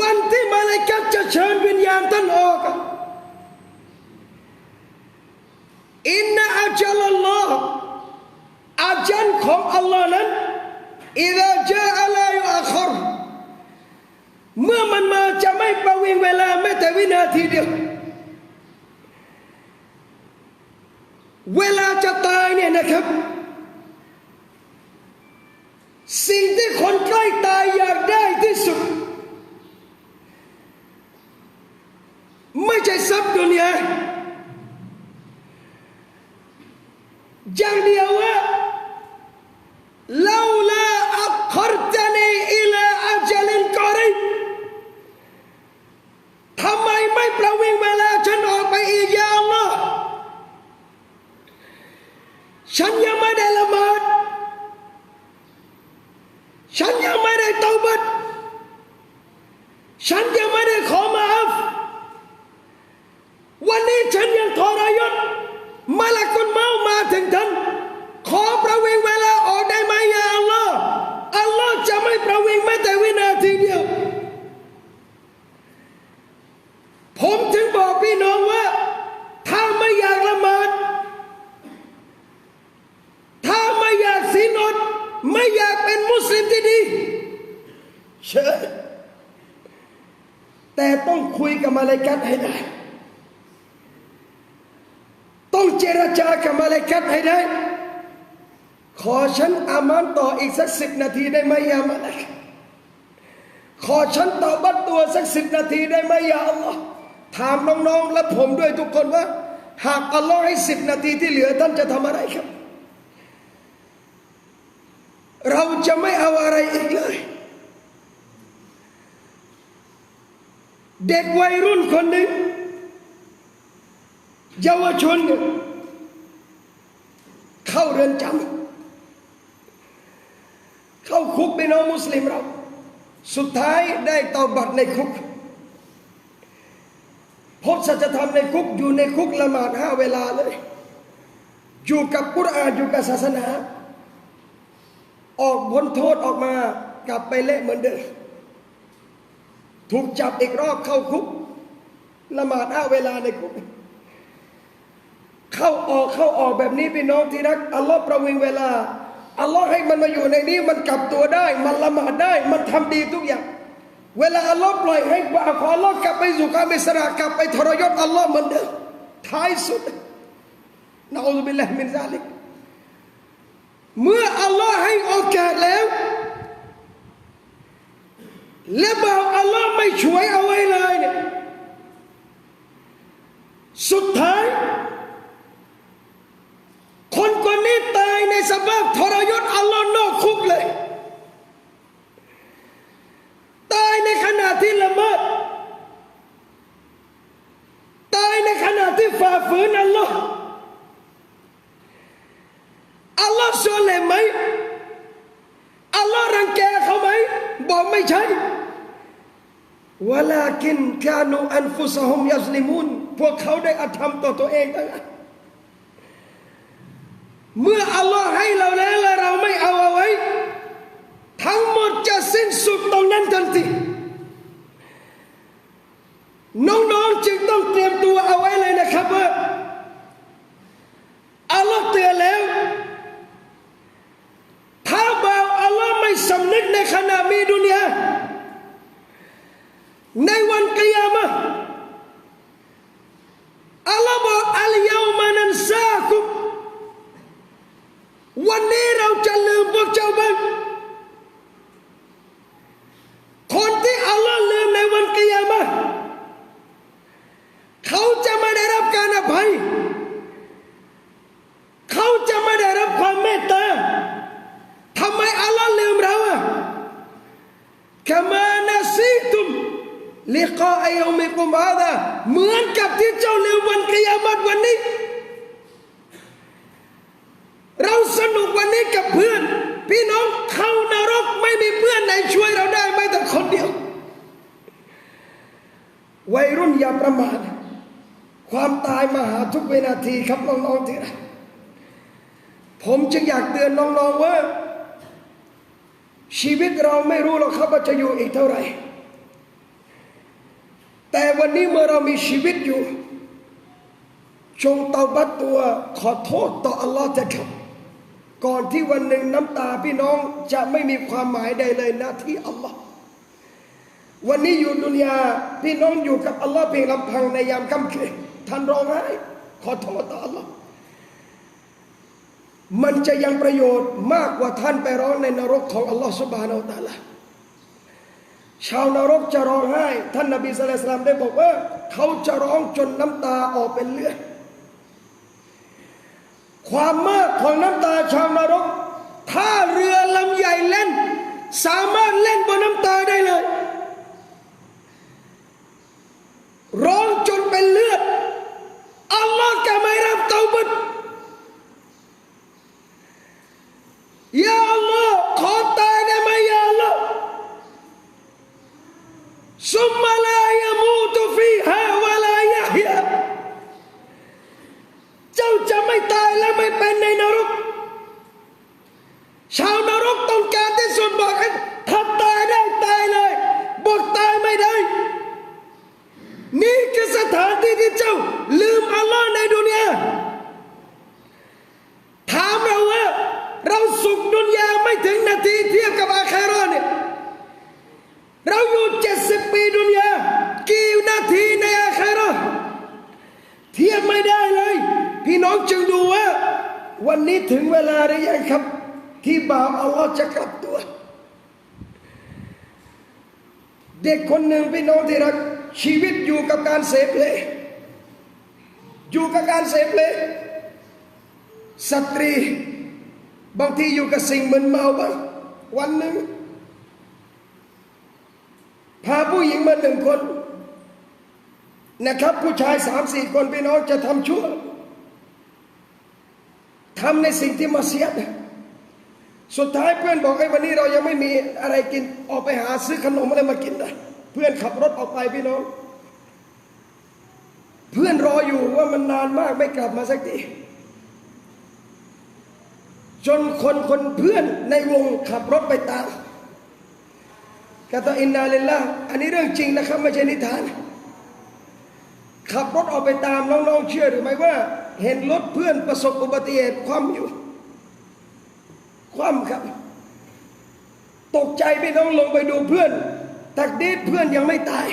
วันที่มาลากัจะเชิญวิญญาณท่านออกอินนาอัจลลอฮ์อาจันของอัลลอฮ์นั้นอิดะจาอัลายุอัครเมื่อมันมาจะไม่ประวิงเวลาแม้แต่วินาทีเดียวเวลาจะตายเนี่ยนะครับ สิ่งที่คนใกล้ตายอยากได้ที่สุด ไม่ใช่ทรัพย์ดุนยาอย่างเดียวว่าลาลาอัครตนีอิลาอัจลินกอริบทำไมไม่ประวิงเวลาฉันออกไปอีกยาอัลลอฮ์ฉันยังไม่ได้ละหมาด ฉันยังไม่ได้เตาบัด ฉันยังไม่ได้ขอมาอัฟวันนี้ฉันยังทรยศมาละกุนเมามาถึงท่านขอประวิงเวลาออกได้ไหมยาอัลลอฮ์อัลลอฮ์จะไม่ประวิงแม้แต่วินาทีเดียว ผมถึงบอกพี่น้องว่า ถ้าไม่อยากละหมาด ถ้าไม่อยากสีนอดไม่อยากเป็นมุสลิมที่ดีเชิญแต่ต้องคุยกับมาเลากัตให้ได้ ต้องเจรจากับมาเลากัตให้ได้ ขอฉันอามันต่ออีกสักสิบนาทีได้ไหมยามาเลากัตขอฉันต่อบัตตัวสักสิบนาทีได้ไหมยาอัลลอฮ์ถามน้องๆ และผมด้วยทุกคนว่า หากอัลลอฮ์ให้สิบนาทีที่เหลือท่านจะทำอะไรครับ เราจะไม่เอาอะไรอีกเลย เด็กวัยรุ่นคนหนึ่งเยาวชนเนี่ยเข้าเรือนจำ เข้าคุกไปน้องมุสลิมเรา สุดท้ายได้ตอบัตรในคุก พบสัจธรรมในคุกอยู่ในคุกละหมาดห้าเวลาเลย อยู่กับกุรอานอยู่กับศาสนา ออกพ้นโทษออกมากลับไปเละเหมือนเดิมถูกจับอีกรอบเข้าคุกละหมาดอ้าเวลาในคุกเข้าออกเข้าออกแบบนี้พี่น้องที่รักอัลลอฮ์ประวิงเวลา อัลลอฮ์ให้มันมาอยู่ในนี้มันกลับตัวได้ มันละหมาดได้ มันทำดีทุกอย่าง เวลาอัลลอฮ์ปล่อยให้บาขออัลลอฮ์กลับไปสู่การอิสระกลับไปทรยศอัลลอฮ์เหมือนเดิมท้ายสุดนะอูซุบิลลาฮิมินซาลิกเมื่ออัลลอฮ์ให้โอกาสแล้ว และบอกอัลลอฮ์ไม่ช่วยเอาไว้เลยเนี่ยสุดท้าย คนคนนี้ตายในสภาพทรยศอัลลอฮ์นอกคุกเลย ตายในขณะที่ละเมิด ตายในขณะที่ฝ่าฝืนอัลลอฮ์อัลลอฮ์โซเลมไหมอัลลอฮ์รังแกเขาไหมบอกไม่ใช่วลากินกานูอันฟุสฮุมยัสลิมุนพวกเขาได้อาธรรมต่อตัวเองทั้งนั้น เมื่ออัลลอฮ์ให้เราแล้วและเราไม่เอาเอาไว้ ทั้งหมดจะสิ้นสุดตรงนั้นทันทีน้องๆจึงต้องเตรียมตัวเอาไว้เลยนะครับว่าอัลลอฮ์เตือนแล้ว ถ้าบ่าวอัลลอฮ์ไม่สำนึกในขณะมีดุนยาในวันกิยามะอัลลอฮ์บอกอัลยามานันซาคุมวันนี้เราจะลืมพวกเจ้าบ้างคนที่อัลลอฮ์ลืมในวันกิยามะห์เขาจะไม่ได้รับการอภัย เขาจะไม่ได้รับความเมตตา ทำไมอัลลอฮ์ลืมเราอะกามานาซีตุมลิกาอิยามิกุมอาดาเหมือนกับที่เจ้าลืมวันกิยามัตวันนี้ เราสนุกวันนี้กับเพื่อน พี่น้องเข้านรกไม่มีเพื่อนไหนช่วยเราได้แม้แต่คนเดียว วัยรุ่นอย่าประมาทความตายมาหาทุกวินาที ครับน้องๆที่รักผมจึงอยากเตือนน้องๆว่า ชีวิตเราไม่รู้หรอกครับว่าจะอยู่อีกเท่าไหร่ แต่วันนี้เมื่อเรามีชีวิตอยู่ จงเตาบัตตัวขอโทษต่ออัลลอฮ์เถอะครับก่อนที่วันหนึ่งน้ำตาพี่น้องจะไม่มีความหมายใดเลยนะที่อัลลอฮ์วันนี้อยู่ดุนยาพี่น้องอยู่กับอัลลอฮ์เพียงลำพังในยามค่ำคืนท่านร้องไห้ ขอโทษต่ออัลลอฮ์มันจะยังประโยชน์มากกว่าท่านไปร้องในนรกของอัลลอฮ์สุบฮานาอัลตะอาลาชาวนรกจะร้องไห้ ท่านนบีสุลต่านได้บอกว่า เขาจะร้องจนน้ำตาออกเป็นเลือดความมากของน้ำตาชาวนรก ถ้าเรือลำใหญ่เล่น สามารถเล่นบนน้ำตาได้เลย ร้องจนเป็นเลือด อัลลอฮ์จะไม่รับเตาบัตยาอัลลอฮ์ขอตายได้ไหมยาอัลลอฮ์ ซุมมาลายมูตุฟีฮาวะลายะฮิยาเจ้าจะไม่ตายและไม่เป็นในนรก ชาวนรกต้องการที่สุดบอกให้ถ้าตายได้ตายเลย บอกตายไม่ได้ นี่คือสถานที่ที่เจ้า ลืมอัลลอฮ์ในดุนยา ถามเราว่า เราสุขดุนยาไม่ถึงนาทีเทียบกับอาคาราเนี่ย เราอยู่เจ็ดสิบปีดุนยา กี่นาทีในอาคราเทียบไม่ได้เลย พี่น้องจึงดูว่า วันนี้ถึงเวลาหรือยังครับ ที่บ่าวอัลลอฮ์จะกลับตัว เด็กคนหนึ่งพี่น้องที่รัก ชีวิตอยู่ การเสพเลยอยู่กับการเสพเลยสตรีบางทีอยู่กับสิ่งมึนเมาบ้างวันหนึ่งพาผู้หญิงมาหนึ่งคน นะครับ ผู้ชายสามสี่คนพี่น้องจะทำชั่วทำในสิ่งที่มาเสียดสุดท้ายเพื่อนบอกไอ้วันนี้เรายังไม่มีอะไรกินออกไปหาซื้อขนมอะไรมากินได้เพื่อนขับรถออกไปพี่น้อง เพื่อนรออยู่ว่ามันนานมากไม่กลับมาสักทีจนคนคนเพื่อนในวงขับรถไปตามกาตาอินนาลิลละอันนี้เรื่องจริงนะครับไม่ใช่นิทาน ขับรถออกไปตามน้องๆเชื่อหรือไม่ว่า เห็นรถเพื่อนประสบอุบัติเหตุคว่ำอยู่ คว่ำครับ ตกใจพี่น้องลงไปดูเพื่อน ตักดีดเพื่อนยังไม่ตาย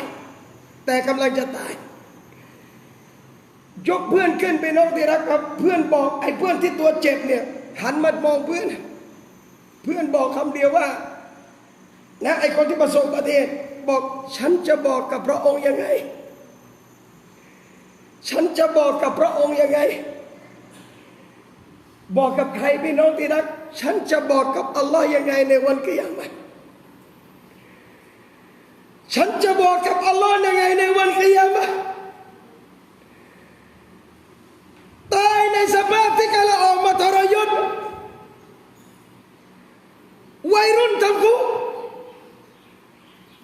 แต่กำลังจะตาย ยกเพื่อนขึ้นไปน้องที่รักครับ เพื่อนบอกไอ้เพื่อนที่ตัวเจ็บเนี่ย หันมามองเพื่อน เพื่อนบอกคำเดียวว่านะไอ้คนที่ประสบอุบัติเหตุบอกฉันจะบอกกับพระองค์ยังไง ฉันจะบอกกับพระองค์ยังไง บอกกับใครพี่น้องที่รัก ฉันจะบอกกับอัลลอฮ์ยังไงในวันกิยามะฉันจะบอกกับอัลลอฮ์ยังไงในวันกิยามะห์ตายใน สภาพที่กำลังออกมาทรยศวัยรุ่นทั้งคู่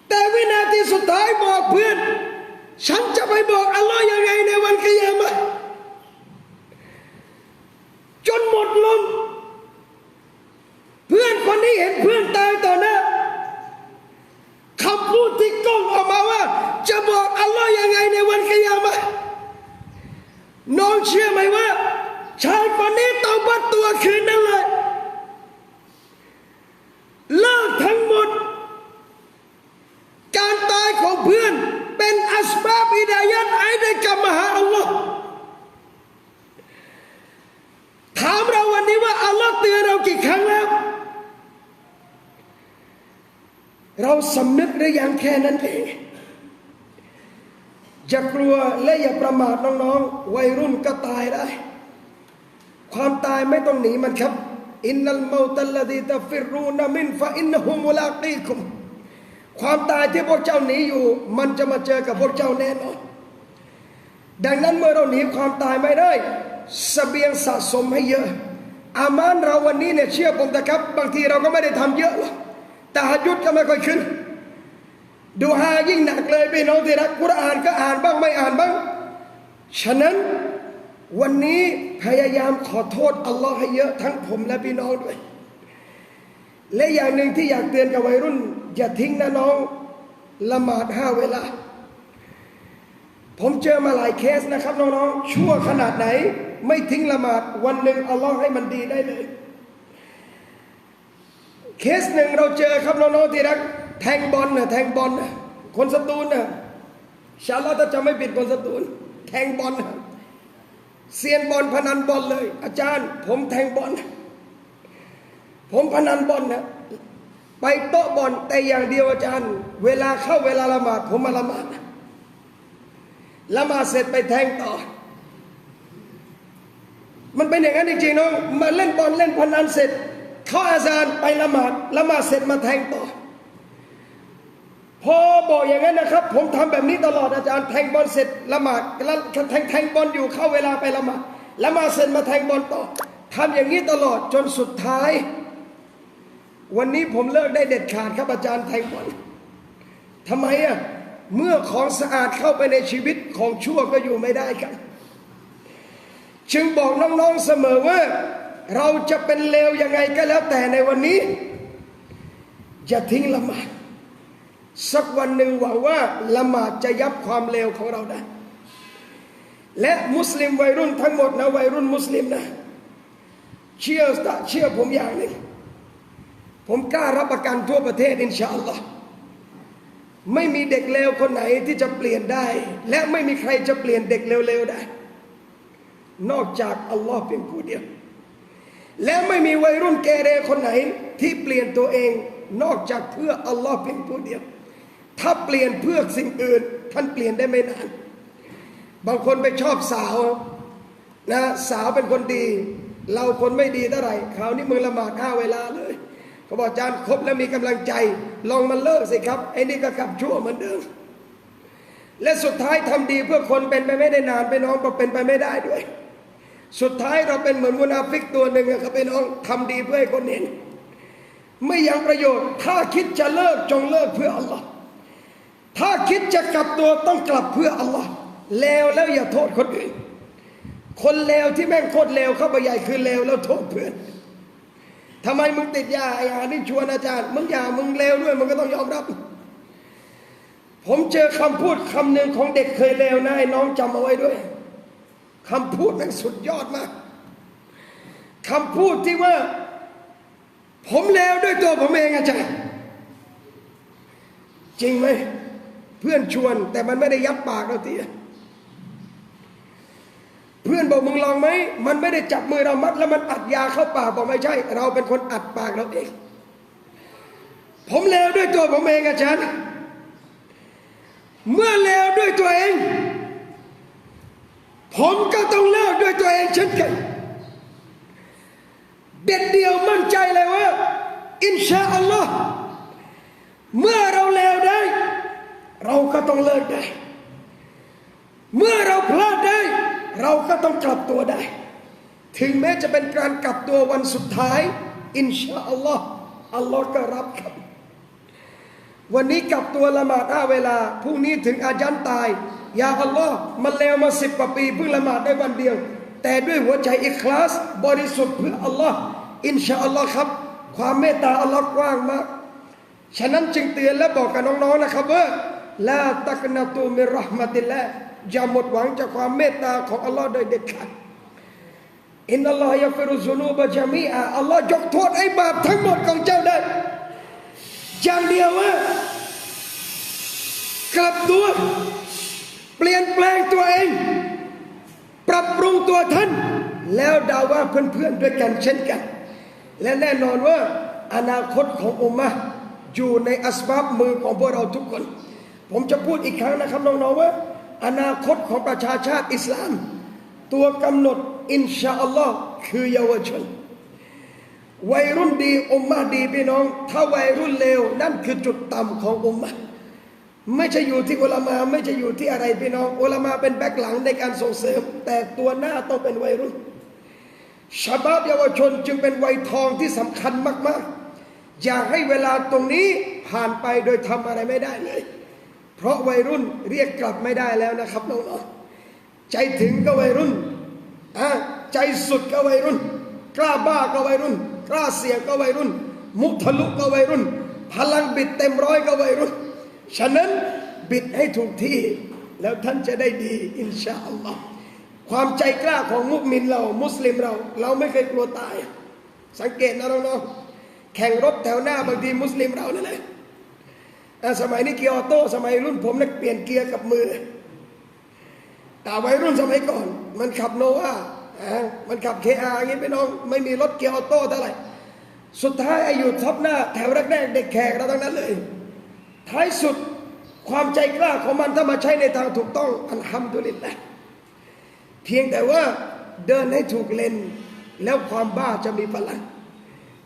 แต่วินาทีสุดท้ายบอกเพื่อน ฉันจะไปบอกอัลลอฮ์ยังไงในวันกิยามะจนหมดลมเพื่อนคนนี้เห็นเพื่อนตายต่อหน้าคำพูดที่ก้องออกมาว่า จะบอกอัลลอฮ์ยังไงในวันกิยามะน้องเชื่อไหมว่า ชายคนนี้ต้องบัดตัวคืนนั้นเลยเลิกทั้งหมด การตายของเพื่อนเป็นอัสบาบอิดายัดไอ้ได้กลับมาหาอัลลอฮ์ถามเราวันนี้ว่าอัลลอฮ์เตือนเรากี่ครั้งแล้ว เราสำนึกหรือยังแค่นั้นเองอย่ากลัวและอย่าประมาทน้องๆ วัยรุ่นก็ตายได้ ความตายไม่ต้องหนีมันครับอินนัลมาตัลลดีตฟิรูนามินฟะอินนหุมุลากีคุมความตายที่พวกเจ้าหนีอยู่ มันจะมาเจอกับพวกเจ้าแน่นอนดังนั้นเมื่อเราหนีความตายไม่ได้สเสบียงสะสมให้เยอะ อามานเราวันนี้เนี่ยเชื่อผมนะครับ บางทีเราก็ไม่ได้ทำเยอะหรอกแต่หยุดก็ไม่ค่อยขึ้น ดูฮายิ่งหนักเลยพี่น้องที่รักกุรอานก็อ่านบ้างไม่อ่านบ้าง ฉะนั้น วันนี้พยายามขอโทษอัลลอฮ์ให้เยอะทั้งผมและพี่น้องด้วย และอย่างหนึ่งที่อยากเตือนกับวัยรุ่น อย่าทิ้งนะน้องละหมาดห้าเวลา ผมเจอมาหลายเคสนะครับน้องๆชั่วขนาดไหน ไม่ทิ้งละหมาดวันหนึ่งอัลลอฮ์ให้มันดีได้เลย เคสหนึ่งเราเจอครับน้องๆที่รักแทงบอลนะแทงบอลนะคนสตูลนะชาลอตจะไม่ปิดคนสตูล แทงบอลนะ เซียนบอลพนันบอลเลย อาจารย์ ผมแทงบอลผมพนันบอลนะไปโต๊ะบอลแต่อย่างเดียวอาจารย์ เวลาเข้าเวลาละหมาดผมมาละหมาดละหมาดเสร็จไปแทงต่อ มันเป็นอย่างนั้นจริงๆน้องมาเล่นบอลเล่นพนันเสร็จ เข้าอาซานไปละหมาดละหมาดเสร็จมาแทงต่อ พอบอกอย่างนั้นนะครับ ผมทำแบบนี้ตลอดอาจารย์แทงบอลเสร็จละหมาดแล้วแทงแทงบอลอยู่เข้าเวลาไปละหมาดละหมาดเสร็จมาแทงบอลต่อทำอย่างนี้ตลอดจนสุดท้าย วันนี้ผมเลิกได้เด็ดขาดครับอาจารย์แทงบอลทำไมอะเมื่อของสะอาดเข้าไปในชีวิตของชั่วก็อยู่ไม่ได้ครับ จึงบอกน้องๆเสมอว่า เราจะเป็นเลวยังไงก็แล้วแต่ในวันนี้อย่าทิ้งละหมาด สักวันหนึ่งหวังว่าละหมาดจะยับความเลวของเราได้ และมุสลิมวัยรุ่นทั้งหมดนะวัยรุ่นมุสลิมนะ เชื่อเชื่อผมอย่างหนึ่งผมกล้ารับประกันทั่วประเทศอินชาอัลลอฮ์ไม่มีเด็กเลวคนไหนที่จะเปลี่ยนได้ และไม่มีใครจะเปลี่ยนเด็กเลวๆได้ นอกจากอัลลอฮ์เพียงผู้เดียว และไม่มีวัยรุ่นเกเรคนไหนที่เปลี่ยนตัวเองนอกจากเพื่ออัลลอฮ์เพียงผู้เดียว ถ้าเปลี่ยนเพื่อสิ่งอื่น ท่านเปลี่ยนได้ไม่นาน บางคนไปชอบสาวนะสาวเป็นคนดี เราคนไม่ดีเท่าไหร่คราวนี้มึงละหมาดห้าเวลาเลยเขาบอกอาจารย์ครบแล้วมีกำลังใจ ลองมันเลิกสิครับไอ้นี่ก็กลับชั่วเหมือนเดิมและสุดท้ายทำดีเพื่อคนเป็นไปไม่ได้นานไปน้องก็เป็นไปไม่ได้ด้วย สุดท้ายเราเป็นเหมือนมุนาฟิกตัวหนึ่งครับพี่น้องทำดีเพื่อให้คนเห็น ไม่ยังประโยชน์ถ้าคิดจะเลิกจงเลิกเพื่ออัลลอฮ์ ถ้าคิดจะกลับตัวต้องกลับเพื่ออัลลอฮ์แล้วแล้วอย่าโทษคนอื่น คนเลวที่แม่งโคตรเลวเข้าไปใหญ่คือเลวแล้วโทษเพื่อนทำไมมึงติดยาไอ้อานี่ชวนอาจารย์มึงอย่ามึงเลวด้วยมึงก็ต้องยอมรับ ผมเจอคำพูดคำหนึ่งของเด็กเคยเลวนะไอ้น้องจำเอาไว้ด้วยคำพูดแม่งสุดยอดมากคำพูดที่ว่า ผมเลวด้วยตัวผมเองอาจารย์จริงไหม เพื่อนชวน แต่มันไม่ได้ยับปากเราทีเพื่อนบอกมึงลองไหมมันไม่ได้จับมือเรามัด แล้วมันอัดยาเข้าปากบอกไม่ใช่ เราเป็นคนอัดปากเราเอง ผมเลวด้วยตัวผมเองอาจารย์เมื่อเลวด้วยตัวเอง ผมก็ต้องเลิกด้วยตัวเองเช่นกันเด็ดเดียวมั่นใจเลยว่าอินชาอัลลอฮ์เมื่อเราเลวได้ เราก็ต้องเลิกได้ เมื่อเราพลาดได้ เราก็ต้องกลับตัวได้ ถึงแม้จะเป็นการกลับตัววันสุดท้าย อินชาอัลลอฮ์อัลลอฮ์ก็รับครับ วันนี้กลับตัวละหมาดห้าเวลาพรุ่งนี้ถึงอาจันตาย ยาอัลลอฮ์มันเลวมาสิบกว่าปีเพิ่งละหมาดได้วันเดียว แต่ด้วยหัวใจอิคลาส บริสุทธิ์เพื่ออัลลอฮ์อินชาอัลลอฮ์ครับ ความเมตตาอัลลอฮ์กว้างมาก ฉะนั้นจึงเตือนและบอกกับน้องๆนะครับว่า ลาตักนาตูมิรหมติละอย่าหมดหวังจากความเมตตาของอัลลอฮ์โดยเด็ดขาดอินนัลลอฮฺยาฟิรุซุนูบะจามีอาอัลลอฮ์ยกโทษไอ้บาปทั้งหมดของเจ้าได้อย่างเดียวว่ากลับตัว เปลี่ยนแปลงตัวเอง ปรับปรุงตัวท่าน แล้วดาว่าเพื่อนๆด้วยกันเช่นกัน และแน่นอนว่าอนาคตของอุมมะอยู่ในอัสบับมือของพวกเราทุกคน ผมจะพูดอีกครั้งนะครับน้องๆว่า อนาคตของประชาชาติอิสลาม ตัวกำหนดอินชาอัลลอฮ์คือเยาวชน วัยรุ่นดีอุมมะดีพี่น้อง ถ้าวัยรุ่นเลวนั่นคือจุดต่ำของอุมมะไม่ใช่อยู่ที่อุลามาไม่ใช่อยู่ที่อะไรพี่น้องอุลามาเป็นแบ็คหลังในการส่งเสริม แต่ตัวหน้าต้องเป็นวัยรุ่นชาบาบเยาวชนจึงเป็นวัยทองที่สำคัญมาก ๆ อย่าให้เวลาตรงนี้ผ่านไปโดยทำอะไรไม่ได้เลย เพราะวัยรุ่นเรียกกลับไม่ได้แล้วนะครับน้องๆใจถึงก็วัยรุ่นอะใจสุดก็วัยรุ่น กล้าบ้าก็วัยรุ่น กล้าเสี่ยงก็วัยรุ่น มุทะลุก็วัยรุ่น พลังบิดเต็มร้อยก็วัยรุ่น ฉะนั้นบิดให้ถูกที่ แล้วท่านจะได้ดีอินชาอัลลอฮ์ความใจกล้าของมุสลิมเรา มุสลิมเรา เราไม่เคยกลัวตาย สังเกตนะน้องๆแข่งรถแถวหน้าบางทีมุสลิมเรานั่นแหละ สมัยนี้เกียร์ออโต้สมัยรุ่นผมนักเปลี่ยนเกียร์กับมือแต่วัยรุ่นสมัยก่อน มันขับโนวาอะมันขับเคอาอย่างนี้ไปน้อง ไม่มีรถเกียร์ออโต้เท่าไหร่สุดท้ายอายุท็อปหน้าแถวแรกๆเด็กแขกเราทั้งนั้นเลย ท้ายสุดความใจกล้าของมันถ้ามาใช้ในทางถูกต้องอันฮัมดุลิลละเพียงแต่ว่าเดินให้ถูกเลนแล้วความบ้าจะมีพลัง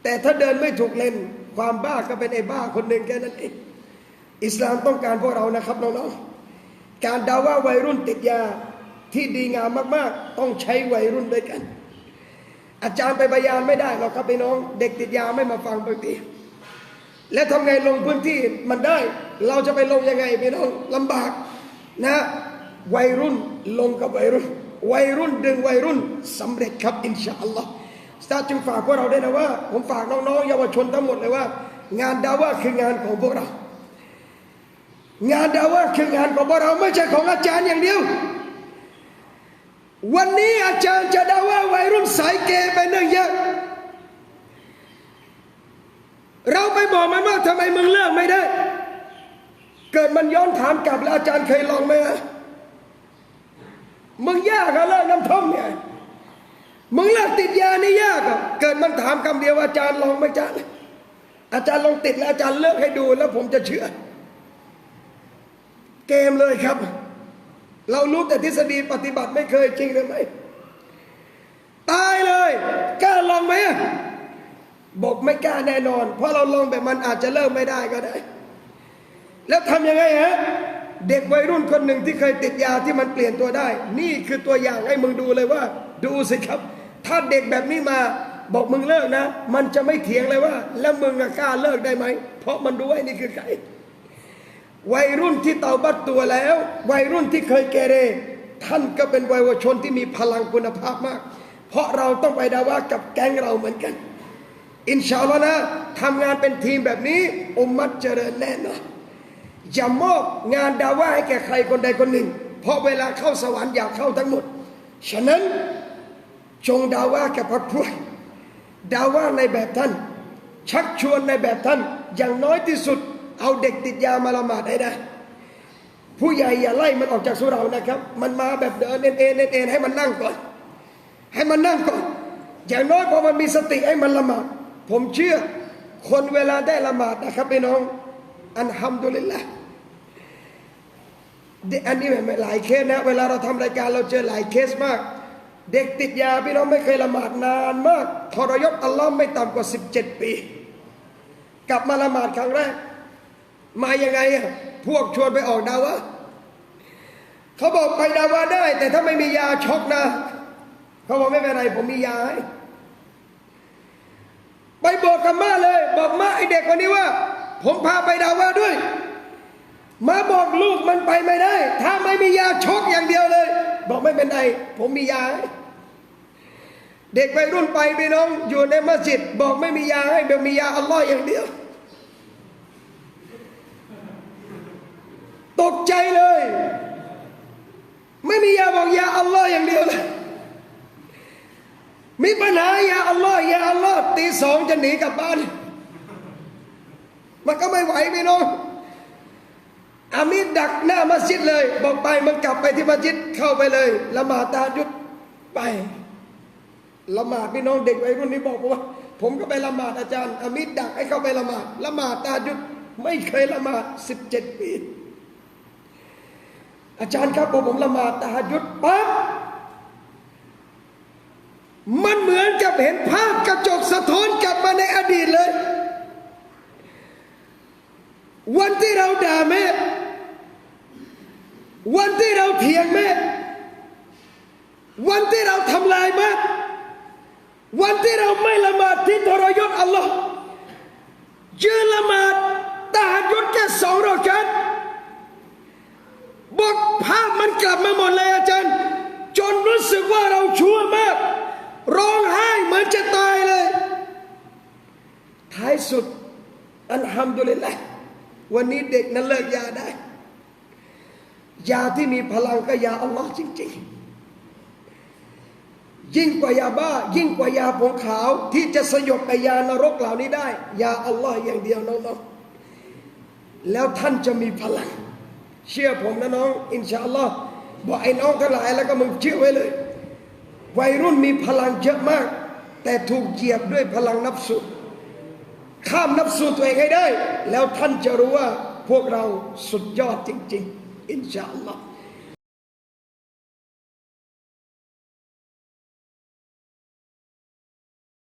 แต่ถ้าเดินไม่ถูกเลนความบ้าก็เป็นไอ้บ้าคนหนึ่งแค่นั้นเอง อิสลามต้องการพวกเรานะครับน้องๆการดาว่าวัยรุ่นติดยาที่ดีงามมากๆ ต้องใช้วัยรุ่นด้วยกัน อาจารย์ไปบรยานไม่ได้หรอกครับพี่น้อง เด็กติดยาไม่มาฟังบางทีและทำไงลงพื้นที่มันได้ เราจะไปลงยังไงพี่น้องลำบากนะวัยรุ่นลงกับวัยรุ่น วัยรุ่นดึงวัยรุ่นสำเร็จครับอินชาอัลลอฮ์สตาร์จึงฝากพวกเราด้วยนะว่า ผมฝากน้องๆเยาวชนทั้งหมดเลยว่า งานดาว่าคืองานของพวกเรา งานดาว่าคืองานของพวกเราไม่ใช่ของอาจารย์อย่างเดียว วันนี้อาจารย์จะดาว่าวัยรุ่นสายเกไปเนื่องเยอะ เราไปบอกมันว่าทำไมมึงเลิกไม่ได้ เกิดมันย้อนถามกลับแล้วอาจารย์เคยลองไหมอะมึงยากอะเลิกน้ำท่อมเนี่ยมึงเลิกติดยานี่ยากอะเกิดมันถามคำเดียวอาจารย์ลองไหมอาจารย์อาจารย์ลองติดแล้วอาจารย์เลิกให้ดูแล้วผมจะเชื่อ เกมเลยครับ เรารู้แต่ทฤษฎีปฏิบัติไม่เคยจริงหรือไม่ตายเลยกล้าลองไหมบอกไม่กล้าแน่นอน เพราะเราลองแบบมันอาจจะเริ่มไม่ได้ก็ได้ แล้วทำยังไงฮะเด็กวัยรุ่นคนหนึ่งที่เคยติดยาที่มันเปลี่ยนตัวได้ นี่คือตัวอย่างให้มึงดูเลยว่า ดูสิครับ ถ้าเด็กแบบนี้มาบอกมึงเลิกนะ มันจะไม่เถียงเลยว่า แล้วมึงกล้าเลิกได้ไหม เพราะมันรู้ว่านี่คือใคร วัยรุ่นที่เตาบัตตัวแล้ว วัยรุ่นที่เคยเกเร ท่านก็เป็นวัยวชนที่มีพลังคุณภาพมาก เพราะเราต้องไปดาว่ากับแก๊งเราเหมือนกัน อินชาอัลลอฮ์นะทำงานเป็นทีมแบบนี้อุมมัตเจริญแน่นอนอย่ามอบงานดาว่าให้แก่ใครคนใดคนหนึ่ง เพราะเวลาเข้าสวรรค์อยากเข้าทั้งหมด ฉะนั้นจงดาว่าแก่พักพวกดาว่าในแบบท่าน ชักชวนในแบบท่านอย่างน้อยที่สุด เอาเด็กติดยามาละหมาดให้ได้ ผู้ใหญ่อย่าไล่มันออกจากสุรานะครับ มันมาแบบเดินเอ็นเอ็นเอ็นเอ็นให้มันนั่งก่อน ให้มันนั่งก่อน อย่างน้อยพอมันมีสติให้มันละหมาด ผมเชื่อคนเวลาได้ละหมาดนะครับพี่น้อง อันฮัมดุลิลละเด็กอันนี้ไม่หลายเคสนะ เวลาเราทำรายการเราเจอหลายเคสมาก เด็กติดยาพี่น้องไม่เคยละหมาดนานมากทรยศอัลลอฮ์ไม่ต่ำกว่า 17 ปี กลับมาละหมาดครั้งแรก มายังไงอะพวกชวนไปออกดาวะเขาบอกไปดาวะได้ แต่ถ้าไม่มียาช็อกนะเขาบอกไม่เป็นไรผมมียาให้ไปบอกกับม่าเลย บอกม่าไอเด็กคนนี้ว่า ผมพาไปดาวะด้วยมาบอกลูกมันไปไม่ได้ ถ้าไม่มียาช็อกอย่างเดียวเลย บอกไม่เป็นไรผมมียาให้เด็กวัยรุ่นไปพี่น้องอยู่ในมัสยิดบอกไม่มียาให้แบบมียาอัลลอฮ์อย่างเดียว ตกใจเลย ไม่มียาบอกยาอัลลอฮ์อย่างเดียวเลยมีปัญหายาอัลลอฮ์ยาอัลลอฮ์ตีสองจะหนีกลับบ้าน มันก็ไม่ไหวพี่น้องอามีดดักหน้ามัสยิดเลย บอกไปมันกลับไปที่มัสยิดเข้าไปเลยละหมาดตาจุดไปละหมาดพี่น้องเด็กวัยรุ่นนี้บอกว่า ผมก็ไปละหมาดอาจารย์อามิดดักให้เข้าไปละหมาดละหมาดตาจุดไม่เคยละหมาดสิบเจ็ดปี อาจารย์ครับพอผมละหมาดตาจุดปั๊บมันเหมือนกับเห็นภาพกระจกสะท้อนกลับมาในอดีตเลย วันที่เราด่าแม่ วันที่เราเถียงแม่ วันที่เราทำลายแม่วันที่เราไม่ละหมาดที่ทรยศอัลลอฮ์ยืนละหมาดตาหยุดแค่สองรอกัตบอกภาพ มันกลับมาหมดเลยอาจารย์ จนรู้สึกว่าเราชั่วมาก ร้องไห้เหมือนจะตายเลย ท้ายสุดอันฮัมดุลิลละวันนี้เด็กนั้นเลิกยาได้ ยาที่มีพลังก็ยาอัลลอฮ์จริงๆ ยิ่งกว่ายาบ้า ยิ่งกว่ายาผงขาว ที่จะสยบไอยานรกเหล่านี้ได้ ยาอัลลอฮ์อย่างเดียวน้องๆแล้วท่านจะมีพลัง เชื่อผมนะน้อง อินชาอัลลอฮ์บอกไอ้น้องทั้งหลายแล้วก็มึงเชื่อไว้เลย วัยรุ่นมีพลังเยอะมาก แต่ถูกเหยียบด้วยพลังนับสุดข้ามนับสู่ตัวเองให้ได้ แล้วท่านจะรู้ว่าพวกเราสุดยอดจริง ๆ อินชาอัลลอฮ์